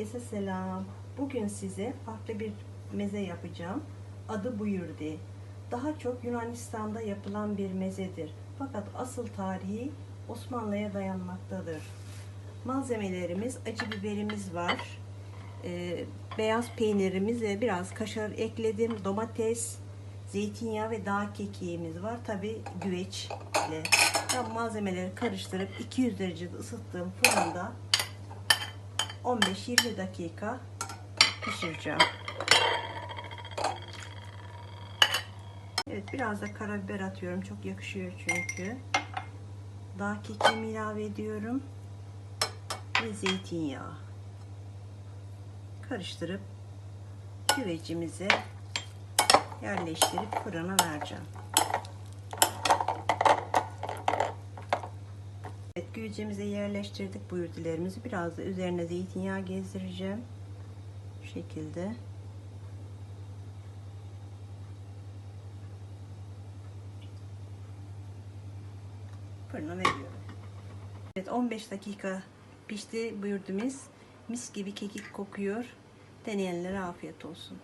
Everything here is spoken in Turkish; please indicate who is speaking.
Speaker 1: Herkese selam. Bugün size farklı bir meze yapacağım. Adı buyurdi. Daha çok Yunanistan'da yapılan bir mezedir. Fakat asıl tarihi Osmanlı'ya dayanmaktadır. Malzemelerimiz acı biberimiz var. Ee, beyaz peynirimiz ve biraz kaşar ekledim. Domates, zeytinyağı ve dağ kekiğimiz var. Tabi güveçle. Ben malzemeleri karıştırıp 200 derecede ısıttığım fırında 15-20 dakika pişireceğim. Evet biraz da karabiber atıyorum. Çok yakışıyor çünkü. Dağ kekiğimi ilave ediyorum. Ve zeytinyağı. Karıştırıp güvecimize yerleştirip fırına vereceğim. Güvecimize yerleştirdik buyurdularımızı. Biraz da üzerine zeytinyağı gezdireceğim. Bu şekilde. Fırına veriyorum. Evet 15 dakika pişti buyurdumuz. Mis gibi kekik kokuyor. Deneyenlere afiyet olsun.